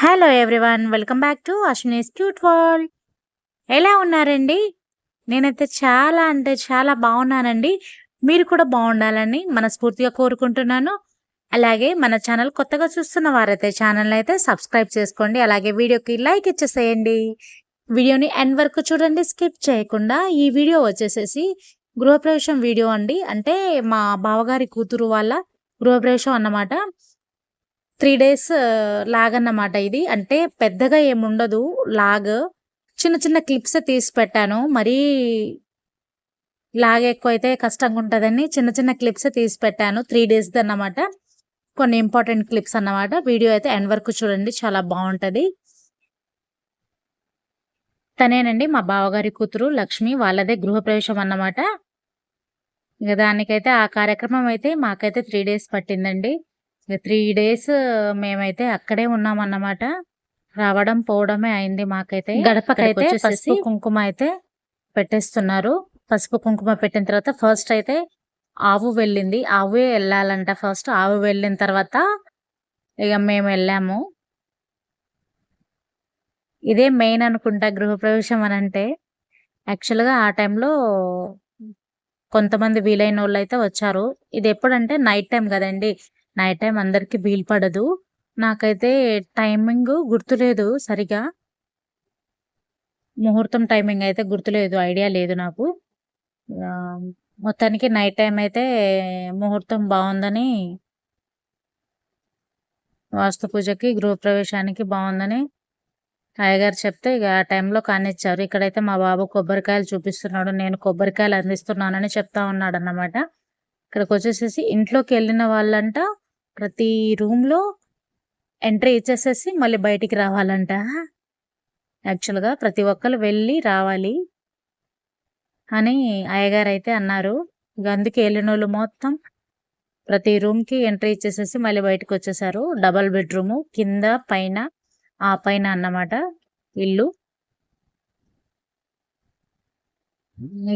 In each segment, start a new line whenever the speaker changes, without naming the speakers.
Hello everyone welcome back to Ashwini's cute world ఎలా ఉన్నారండి? నేనైతే చాలా అంటే చాలా బాగున్నానండి. మీరు కూడా బాగుండాలని మనస్ఫూర్తిగా కోరుకుంటున్నాను. అలాగే మన ఛానల్ కొత్తగా చూస్తున్న వారైతే ఛానల్ అయితే సబ్స్క్రైబ్ చేసుకోండి. అలాగే వీడియోకి లైక్ ఇచ్చేసేయండి. వీడియోని ఎండ్ వరకు చూడండి. స్కిప్ చేయకుండా ఈ వీడియో వచ్చేసేసి గృహప్రవేశం వీడియో అండి. అంటే మా బావగారి కూతురు వాళ్ళ గృహప్రవేశం అన్నమాట. త్రీ డేస్ లాగ్ అన్నమాట ఇది. అంటే పెద్దగా ఏముండదు. లాగ్. చిన్న చిన్న క్లిప్స్ తీసి పెట్టాను. మరీ లాగ్ ఎక్కువ అయితే కష్టంగా ఉంటుందని చిన్న చిన్న క్లిప్స్ తీసి పెట్టాను. త్రీ డేస్ది అన్నమాట. కొన్ని ఇంపార్టెంట్ క్లిప్స్ అన్నమాట. వీడియో అయితే ఎండ్ వరకు చూడండి. చాలా బాగుంటుంది. తనేనండి మా బావగారి కూతురు లక్ష్మి. వాళ్ళదే గృహప్రవేశం అన్నమాట. ఇక దానికైతే ఆ కార్యక్రమం అయితే మాకైతే త్రీ డేస్ పట్టిందండి. త్రీ డేస్ మేమైతే అక్కడే ఉన్నామన్నమాట. రావడం పోవడమే అయింది మాకైతే. గడపకైతే పసుపు కుంకుమ అయితే పెట్టేస్తున్నారు. పసుపు కుంకుమ పెట్టిన తర్వాత ఫస్ట్ అయితే ఆవు వెళ్ళింది. ఆవే వెళ్ళాలంట ఫస్ట్. ఆవు వెళ్ళిన తర్వాత ఇక మేము వెళ్ళాము. ఇదే మెయిన్ అనుకుంటా గృహప్రవేశం అని అంటే. యాక్చువల్గా ఆ టైంలో కొంతమంది వీలైన వాళ్ళు అయితే వచ్చారు. ఇది ఎప్పుడంటే నైట్ టైం కదండి. నైట్ టైం అందరికి వీలు పడదు. నాకైతే టైమింగ్ గుర్తులేదు సరిగా. ముహూర్తం టైమింగ్ అయితే గుర్తులేదు ఐడియా లేదు నాకు. మొత్తానికి నైట్ టైం అయితే ముహూర్తం బాగుందని వాస్తు పూజకి గృహప్రవేశానికి బాగుందని అయ్యగారు చెప్తే ఇక ఆ టైంలో కానిచ్చారు. ఇక్కడైతే మా బాబు కొబ్బరికాయలు చూపిస్తున్నాడు. నేను కొబ్బరికాయలు అందిస్తున్నానని చెప్తా ఉన్నాడు అన్నమాట ఇక్కడికి వచ్చేసేసి ఇంట్లోకి వెళ్ళిన వాళ్ళంట ప్రతి రూమ్లో ఎంట్రీ ఇచ్చేసేసి మళ్ళీ బయటికి రావాలంట. యాక్చువల్గా ప్రతి ఒక్కరు వెళ్ళి రావాలి అని అయ్యగారు అయితే అన్నారు. ఇక అందుకే వెళ్ళిన వాళ్ళు మొత్తం ప్రతి రూమ్కి ఎంట్రీ ఇచ్చేసేసి మళ్ళీ బయటకు వచ్చేసారు. డబల్ బెడ్రూము కింద పైన ఆ పైన అన్నమాట ఇల్లు.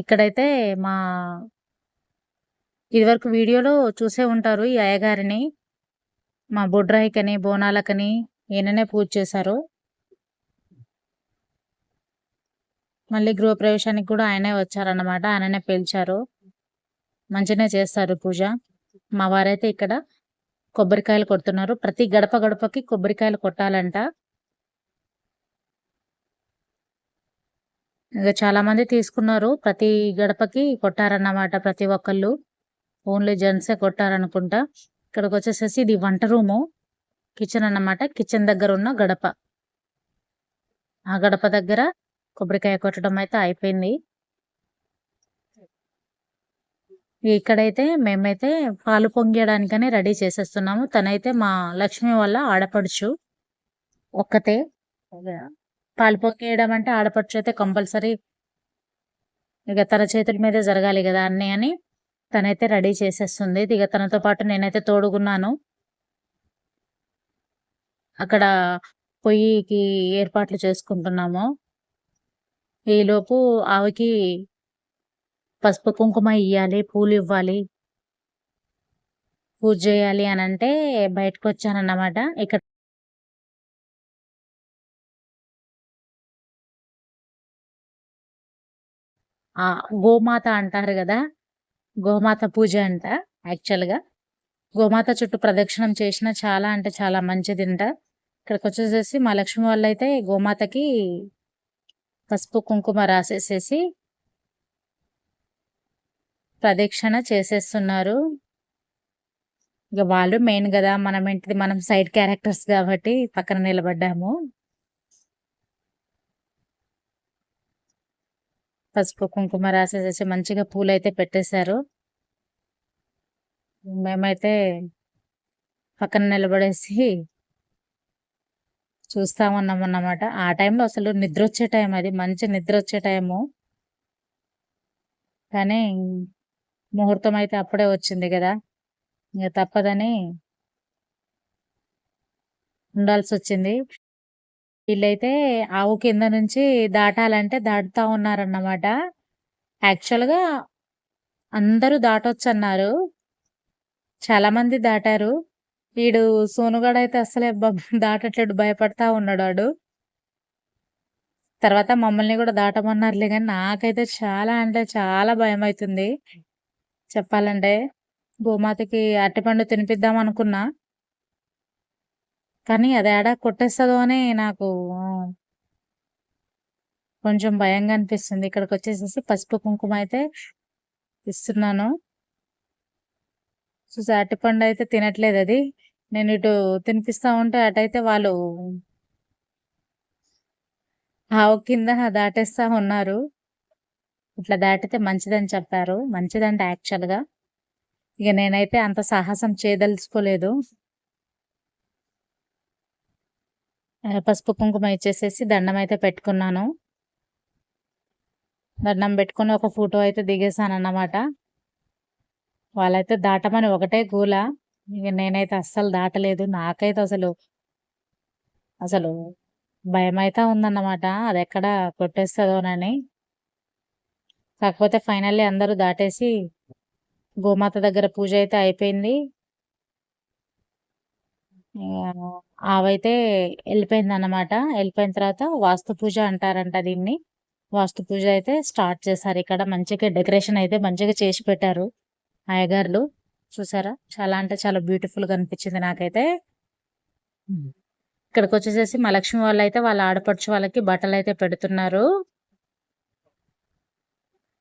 ఇక్కడైతే మా ఇదివరకు వీడియోలో చూసే ఉంటారు ఈ అయ్యగారిని. మా బొడ్రాయికని బోనాలకని ఈయననే పూజ చేశారు? మళ్ళీ గృహప్రవేశానికి కూడా ఆయనే వచ్చారన్నమాట ఆయననే పిలిచారు. మంచిగానే చేస్తారు పూజ. మా వారైతే ఇక్కడ కొబ్బరికాయలు కొడుతున్నారు. ప్రతి గడప గడపకి కొబ్బరికాయలు కొట్టాలంట. ఇక చాలా మంది తీసుకున్నారు. ప్రతి గడపకి కొట్టారన్నమాట ప్రతి ఒక్కళ్ళు. ఓన్లీ జెంట్సే కొట్టారనుకుంటా. ఇక్కడికి వచ్చేసేసి ఇది వంట రూము. కిచెన్ అన్నమాట. కిచెన్ దగ్గర ఉన్న గడప. ఆ గడప దగ్గర కొబ్బరికాయ కొట్టడం అయితే అయిపోయింది. ఇక్కడైతే మేమైతే పాలు పొంగేయడానికని రెడీ చేసేస్తున్నాము. తనైతే మా లక్ష్మి వల్ల ఆడపడుచు. ఒక్కతే. పాలు పొంగేయడం అంటే ఆడపడుచు అయితే కంపల్సరీ. ఇక తన చేతుల మీదే జరగాలి కదా అన్నీ అని తనైతే రెడీ చేసేస్తుంది. ఇక తనతో పాటు నేనైతే తోడుగున్నాను. అక్కడ పొయ్యికి ఏర్పాట్లు చేసుకుంటున్నాము. ఈలోపు ఆవికి పసుపు కుంకుమ ఇవ్వాలి పూలు ఇవ్వాలి. పూజ చేయాలి అని అంటే బయటకు వచ్చానన్నమాట. ఇక్కడ గోమాత అంటారు కదా గోమాత పూజ అంట యాక్చువల్గా గోమాత చుట్టూ ప్రదక్షిణం చేసిన చాలా అంటే చాలా మంచిదింట. ఇక్కడికి వచ్చేసేసి మా లక్ష్మి వాళ్ళు అయితే గోమాతకి పసుపు కుంకుమ రాసేసేసి ప్రదక్షిణ చేసేస్తున్నారు. ఇక వాళ్ళు మెయిన్ కదా మనం ఏంటిది మనం సైడ్ క్యారెక్టర్స్ కాబట్టి పక్కన నిలబడ్డాము. పసుపు కుంకుమ రాసేసేసి మంచిగా పూలు అయితే పెట్టేశారు. మేమైతే పక్కన నిలబడేసి చూస్తామన్నాం అన్నమాట ఆ టైంలో అసలు నిద్ర వచ్చే టైం అది మంచి నిద్ర వచ్చే టైము. కానీ ముహూర్తం అయితే అప్పుడే వచ్చింది కదా. ఇక తప్పదని ఉండాల్సి వచ్చింది వీళ్ళైతే ఆవు కింద నుంచి దాటాలంటే దాటుతా ఉన్నారన్నమాట యాక్చువల్గా అందరూ దాటొచ్చు అన్నారు చాలా మంది దాటారు వీడు సోనుగాడైతే అయితే బ దాటట్లేడు భయపడతా ఉన్నాడు వాడు. తర్వాత మమ్మల్ని కూడా దాటమన్నారులే కానీ నాకైతే చాలా అంటే చాలా భయం అవుతుంది చెప్పాలంటే గోమాతకి అరటిపండు తినిపిద్దాం అనుకున్నా. కానీ అది ఏడా కొట్టేస్తదో అని నాకు కొంచెం భయంగా అనిపిస్తుంది. ఇక్కడికి వచ్చేసేసి పసుపు, కుంకుమ అయితే ఇస్తున్నాను. చూసా అరటిపండు అయితే తినట్లేదు అది. నేను ఇటు తినిపిస్తా ఉంటే అటైతే వాళ్ళు ఆవు కింద దాటేస్తా ఉన్నారు. ఇట్లా దాటితే మంచిదని చెప్పారు. మంచిదంట యాక్చువల్‌గా. ఇక నేనైతే అంత సాహసం చేయదలుచుకోలేదు. పసుపు, కుంకుమ ఇచ్చేసేసి దండం అయితే పెట్టుకున్నాను. దండం పెట్టుకుని ఒక ఫోటో అయితే దిగేసానన్నమాట. వాళ్ళైతే దాటమని ఒకటే గూల ఇక నేనైతే అస్సలు దాటలేదు. నాకైతే అసలు అసలు భయం అయితే ఉందన్నమాట. అది ఎక్కడ కొట్టేస్తుందోనని కాకపోతే ఫైనల్లీ అందరూ దాటేసి గోమాత దగ్గర పూజ అయితే అయిపోయింది. ఆవైతే వెళ్ళిపోయిందన్నమాట. వెళ్ళిపోయిన తర్వాత వాస్తు పూజ అంటారంట దీన్ని. వాస్తు పూజ అయితే స్టార్ట్ చేశారు ఇక్కడ. మంచిగా డెకరేషన్ అయితే మంచిగా చేసి పెట్టారు అయ్యగారులు. చూసారా? చాలా అంటే చాలా బ్యూటిఫుల్‌గా అనిపించింది నాకైతే. ఇక్కడికొచ్చేసేసి మా లక్ష్మి వాళ్ళైతే వాళ్ళ ఆడపడుచు వాళ్ళకి బట్టలైతే పెడుతున్నారు.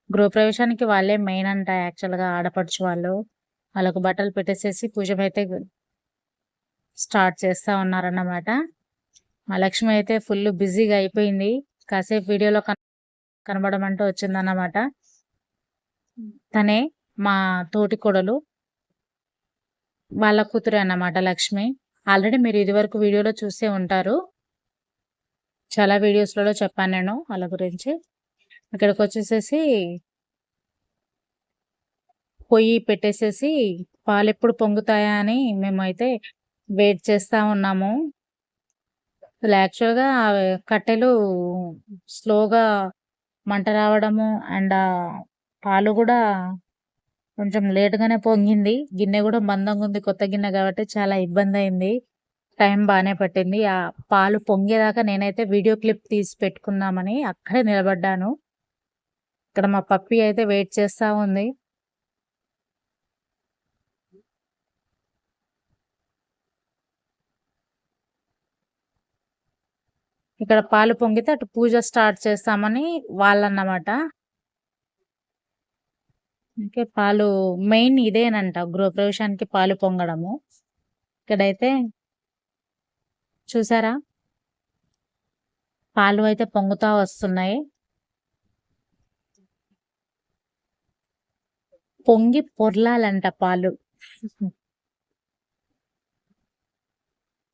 గృహప్రవేశానికి వాళ్ళే మెయిన్ అంట యాక్చువల్‌గా ఆడపడుచు వాళ్ళు. వాళ్ళకు బట్టలు పెట్టేసేసి పూజమైతే స్టార్ట్ చేస్తా ఉన్నారన్నమాట. మా లక్ష్మి అయితే ఫుల్ బిజీగా అయిపోయింది. కాసేపు వీడియోలో కన కనబడమంటూ వచ్చిందన్నమాట. తనే మా తోటి కొడలు వాళ్ళ కూతురు అన్నమాట లక్ష్మి. ఆల్రెడీ మీరు ఇదివరకు వీడియోలో చూసే ఉంటారు. చాలా వీడియోస్‌లలో చెప్పాను నేను వాళ్ళ గురించి. ఇక్కడికొచ్చేసేసి పొయ్యి పెట్టేసేసి పాలు ఎప్పుడు పొంగుతాయా అని మేమైతే వెయిట్ చేస్తూ ఉన్నాము. అసలు యాక్చువల్‌గా కట్టెలు స్లోగా మంట రావడము అండ్ పాలు కూడా కొంచెం లేట్‌గానే పొంగింది. గిన్నె కూడా మందంగా ఉంది కొత్త గిన్నె కాబట్టి చాలా ఇబ్బంది అయింది టైం బాగానే పట్టింది. ఆ పాలు పొంగేదాకా నేనైతే వీడియో క్లిప్ తీసి పెట్టుకుందామని అక్కడే నిలబడ్డాను. ఇక్కడ మా పప్పి అయితే వెయిట్ చేస్తూ ఉంది. ఇక్కడ పాలు పొంగితే అటు పూజ స్టార్ట్ చేస్తామని వాళ్ళన్నమాట. ఇంకే పాలు మెయిన్ ఇదేనంట గృహప్రవేశానికి పాలు పొంగడము. ఇక్కడైతే చూసారా? పాలు అయితే పొంగుతా వస్తున్నాయి. పొంగి పొర్లాలంట పాలు.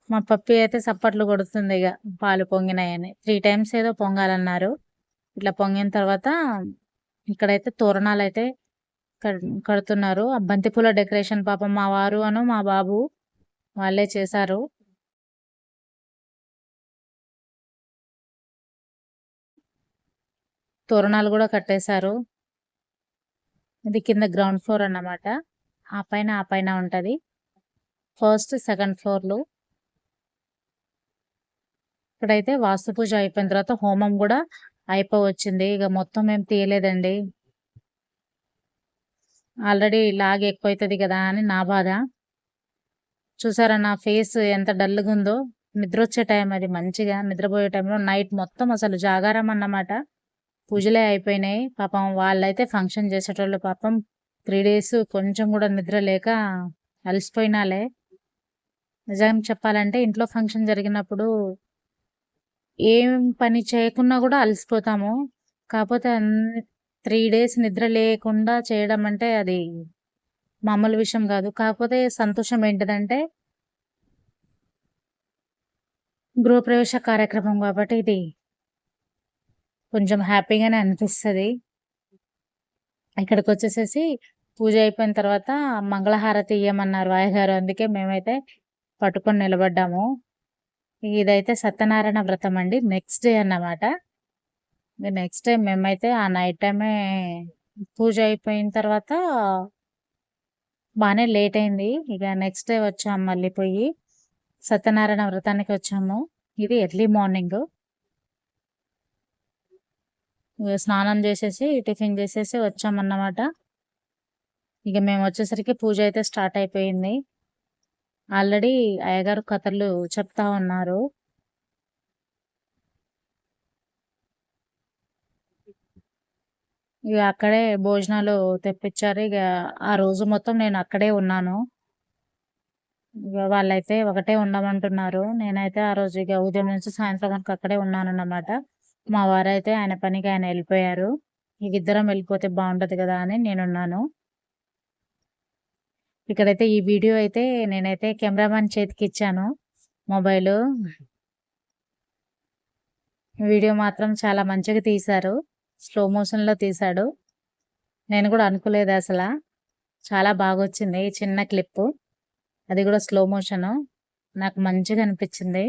మా పప్పి అయితే సప్పట్లు కొడుతుంది ఇక పాలు పొంగినాయని. త్రీ టైమ్స్ ఏదో పొంగాలన్నారు. ఇట్లా పొంగిన తర్వాత ఇక్కడైతే తోరణాలు అయితే కడుతున్నారు. ఆ బంతిపూల డెకరేషన్ పాపం మా వారు అను, మా బాబు వాళ్ళే చేశారు. తోరణాలు కూడా కట్టేశారు. ఇది కింద గ్రౌండ్ ఫ్లోర్ అన్నమాట. ఆ పైన, ఆ పైన ఉంటుంది ఫస్ట్, సెకండ్ ఫ్లోర్‌లు. ఇక్కడైతే వాస్తు పూజ అయిపోయిన తర్వాత హోమం కూడా అయిపోవచ్చింది. ఇక మొత్తం ఏం తీయలేదండి. ఆల్రెడీ లాగ్ ఎక్కువైతది కదా అని నా బాధ. చూసారా నా ఫేస్ ఎంత డల్‌గా ఉందో. నిద్రొచ్చే టైం అది మంచిగా నిద్రపోయే టైంలో నైట్ మొత్తం అసలు జాగారం అన్నమాట. పూజలే అయిపోయినాయి. పాపం వాళ్ళైతే ఫంక్షన్ చేసేటోళ్ళు పాపం త్రీ డేస్ కొంచెం కూడా నిద్ర లేక అలసిపోయినాలే. నిజం చెప్పాలంటే ఇంట్లో ఫంక్షన్ జరిగినప్పుడు ఏం పని చేయకున్నా కూడా అలసిపోతాము. కాకపోతే అన్ని 3 డేస్ నిద్ర లేకుండా చేయడం అంటే అది మామూలు విషయం కాదు. కాకపోతే సంతోషం ఏంటిదంటే గృహప్రవేశ కార్యక్రమం కాబట్టి ఇది కొంచెం హ్యాపీగానే అనిపిస్తుంది ఇక్కడికి వచ్చేసేసి పూజ అయిపోయిన తర్వాత మంగళహారతి ఇయ్యమన్నారు వాయగారు అందుకే మేమైతే పట్టుకొని నిలబడ్డాము. ఇదైతే సత్యనారాయణ వ్రతం అండి. నెక్స్ట్ డే అన్నమాట. నెక్స్ట్ డే మేమైతే ఆ నైట్ టైమే పూజ అయిపోయిన తర్వాత బాగానే లేట్ అయింది. ఇక నెక్స్ట్ డే వచ్చాము మళ్ళీ పోయి. సత్యనారాయణ వ్రతానికి వచ్చాము. ఇది ఎర్లీ మార్నింగ్. స్నానం చేసేసి, టిఫిన్ చేసేసి వచ్చామన్నమాట. ఇక మేము వచ్చేసరికి పూజ అయితే స్టార్ట్ అయిపోయింది. ఆల్రెడీ అయ్యగారు కథలు చెప్తా ఉన్నారు. ఇక అక్కడే భోజనాలు తెప్పించారు. ఇక ఆ రోజు మొత్తం నేను అక్కడే ఉన్నాను. ఇక వాళ్ళైతే ఒకటే ఉండమంటున్నారు. నేనైతే ఆ రోజు ఇక ఉదయం నుంచి సాయంత్రం వరకు అక్కడే ఉన్నాను అన్నమాట మా వారైతే ఆయన పనికి ఆయన వెళ్ళిపోయారు ఇక ఇద్దరం వెళ్ళిపోతే బాగుంటుంది కదా అని నేనున్నాను. ఇక్కడైతే ఈ వీడియో అయితే నేనైతే కెమెరామెన్ చేతికి ఇచ్చాను మొబైలు. వీడియో మాత్రం చాలా మంచిగా తీశారు. స్లో మోషన్‌లో తీశాడు. నేను కూడా అనుకోలేదు అసలు చాలా బాగొచ్చింది ఈ చిన్న క్లిప్పు. అది కూడా స్లో మోషను. నాకు మంచిగా అనిపించింది.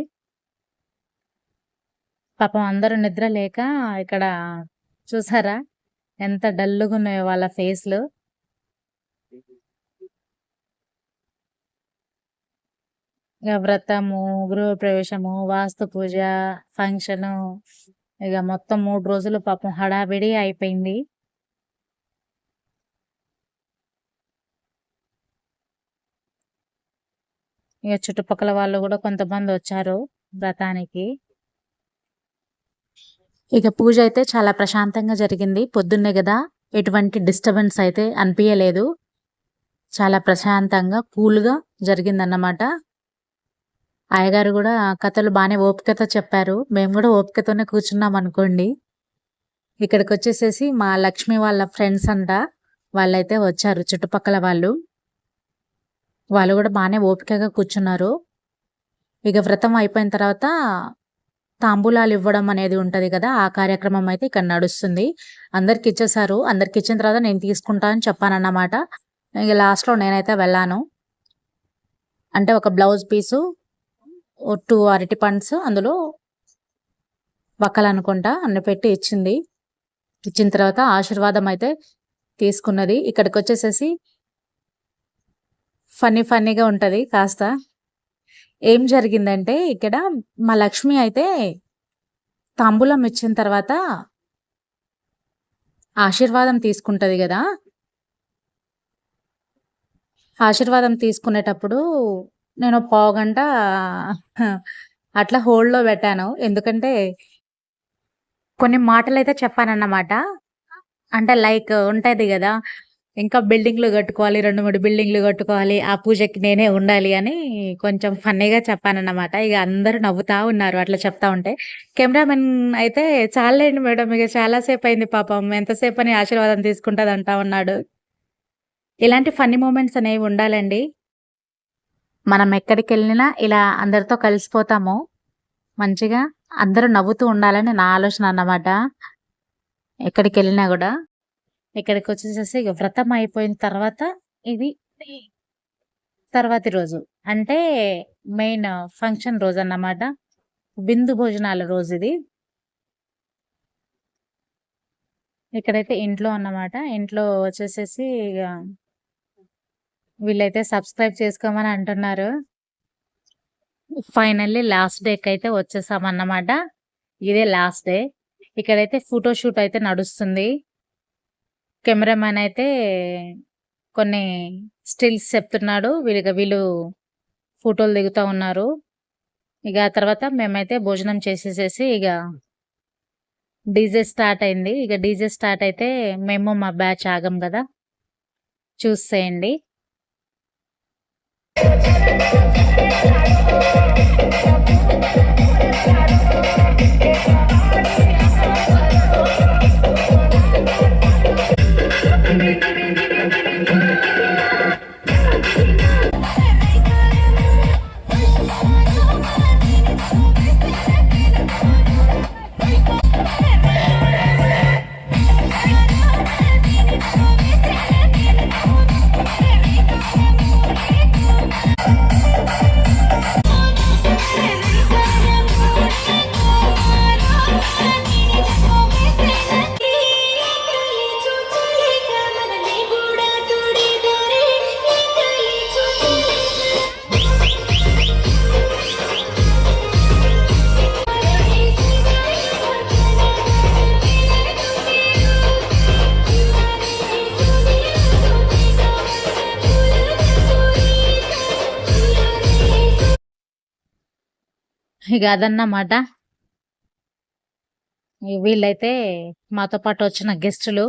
పాపం అందరూ నిద్ర లేక ఇక్కడ చూసారా? ఎంత డల్లుగా ఉన్నాయో వాళ్ళ ఫేస్‌లు. వ్రతము, గృహప్రవేశము, వాస్తు పూజ, ఫంక్షను ఇక మొత్తం మూడు రోజులు పాపం హడావిడి అయిపోయింది. ఇక చుట్టుపక్కల వాళ్ళు కూడా కొంతమంది వచ్చారు వ్రతానికి. ఇక పూజ అయితే చాలా ప్రశాంతంగా జరిగింది. పొద్దున్నే గదా! ఎటువంటి డిస్టర్బెన్స్ అయితే అనిపించలేదు చాలా ప్రశాంతంగా, కూల్‌గా జరిగిందన్నమాట. అయ్యగారు కూడా కథలు బాగానే ఓపికతో చెప్పారు. మేము కూడా ఓపికతోనే కూర్చున్నామనుకోండి. ఇక్కడికొచ్చేసేసి మా లక్ష్మి వాళ్ళ ఫ్రెండ్స్ అంట. వాళ్ళైతే వచ్చారు చుట్టుపక్కల వాళ్ళు. వాళ్ళు కూడా బాగానే ఓపికగా కూర్చున్నారు. ఇక వ్రతం అయిపోయిన తర్వాత తాంబూలాలు ఇవ్వడం అనేది ఉంటుంది కదా ఆ కార్యక్రమం అయితే ఇక్కడ నడుస్తుంది. అందరికి ఇచ్చేసారు అందరికి ఇచ్చిన తర్వాత నేను తీసుకుంటా అని చెప్పానన్నమాట. ఇక లాస్ట్‌లో నేనైతే వెళ్ళాను. అంటే ఒక బ్లౌజ్ పీసు, ఓ 2 అరటి పండ్స్ అందులో వక్కలనుకుంటా అన్ని పెట్టి ఇచ్చింది. ఇచ్చిన తర్వాత ఆశీర్వాదం అయితే తీసుకున్నది. ఇక్కడికి వచ్చేసేసి ఫన్నీ ఫన్నీగా ఉంటుంది కాస్త. ఏం జరిగిందంటే ఇక్కడ మా లక్ష్మి అయితే తాంబూలం ఇచ్చిన తర్వాత ఆశీర్వాదం తీసుకుంటుంది కదా ఆశీర్వాదం తీసుకునేటప్పుడు నేను పావుగంట అట్లా హోల్డ్‌లో పెట్టాను. ఎందుకంటే కొన్ని మాటలు అయితే చెప్పానన్నమాట. అంటే లైక్ ఉంటుంది కదా ఇంకా బిల్డింగ్‌లు కట్టుకోవాలి. 2, 3 బిల్డింగ్‌లు కట్టుకోవాలి. ఆ పూజకి నేనే ఉండాలి అని కొంచెం ఫన్నీగా చెప్పానన్నమాట. ఇక అందరూ నవ్వుతా ఉన్నారు అట్లా చెప్తా ఉంటే. కెమెరామెన్ అయితే చాలండి మేడం ఇక చాలా సేపయింది పాపం. ఎంతసేపు అని ఆశీర్వాదం తీసుకుంటుంది అంటా ఉన్నాడు. ఇలాంటి ఫన్నీ మూమెంట్స్ అనేవి ఉండాలండి. మనం ఎక్కడికి వెళ్ళినా ఇలా అందరితో కలిసిపోతాము. మంచిగా అందరూ నవ్వుతూ ఉండాలని నా ఆలోచన అన్నమాట. ఎక్కడికి వెళ్ళినా కూడా ఇక్కడికి వచ్చేసేసి వ్రతం అయిపోయిన తర్వాత ఇది తర్వాతి రోజు. అంటే మెయిన్ ఫంక్షన్ రోజు అన్నమాట బిందు భోజనాల రోజు ఇది ఇక్కడైతే ఇంట్లో అన్నమాట. ఇంట్లో వచ్చేసేసి ఇక వీళ్ళైతే సబ్స్క్రైబ్ చేసుకోమని అంటున్నారు. ఫైనల్లీ లాస్ట్ డేకైతే వచ్చేసామన్నమాట. ఇదే లాస్ట్ డే. ఇక్కడైతే ఫోటో షూట్ అయితే నడుస్తుంది. కెమెరామాన్ అయితే కొన్ని స్టిల్స్ చెప్తున్నాడు. వీళ్ళిగ వీళ్ళు ఫోటోలు దిగుతా ఉన్నారు. ఇక ఆ తర్వాత మేమైతే భోజనం చేసేసేసి ఇక డీజే స్టార్ట్ అయింది. ఇక డీజే స్టార్ట్ అయితే మేము మా బ్యాచ్ ఆగం కదా చూసేయండి.
Thank you.
ఇక అదన్నమాట. వీళ్ళైతే మాతో పాటు వచ్చిన గెస్టులు.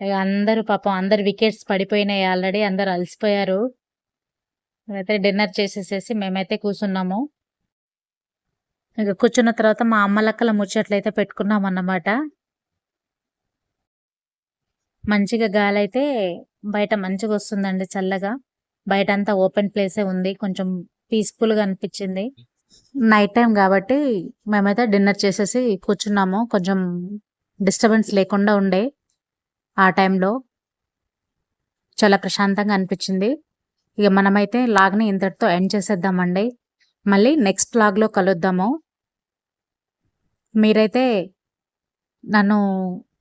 ఇగ అందరూ పాపం అందరు వికెట్స్ పడిపోయినాయి ఆల్రెడీ. అందరు అలసిపోయారు. అయితే డిన్నర్ చేసేసేసి మేమైతే కూర్చున్నాము ఇక కూర్చున్న తర్వాత మా అమ్మలక్కల ముచ్చట్లయితే పెట్టుకున్నామన్నమాట. మంచిగా గాలి అయితే బయట మంచిగా వస్తుందండి చల్లగా. బయట అంతా ఓపెన్ ప్లేసే ఉంది. కొంచెం పీస్‌ఫుల్‌గా అనిపించింది నైట్ టైం కాబట్టి మేమైతే డిన్నర్ చేసేసి కూర్చున్నాము. కొంచెం డిస్టర్బెన్స్ లేకుండా ఉండే ఆ టైంలో. చాలా ప్రశాంతంగా అనిపించింది ఇక మనమైతే లాగ్ని ఇంతటితో ఎండ్ చేసేద్దామండి. మళ్ళీ నెక్స్ట్ లాగ్లో కలుద్దాము. మీరైతే నన్ను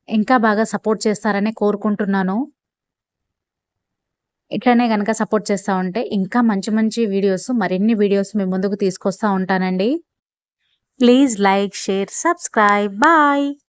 ఇంకా బాగా సపోర్ట్ చేస్తారని కోరుకుంటున్నాను. ఇట్లనే గనక సపోర్ట్ చేస్తా ఉంటే ఇంకా మంచి మంచి వీడియోస్ మరిన్ని వీడియోస్ మీ ముందుకు తీసుకొస్తా ఉంటానండి. Please like, share, subscribe. Bye.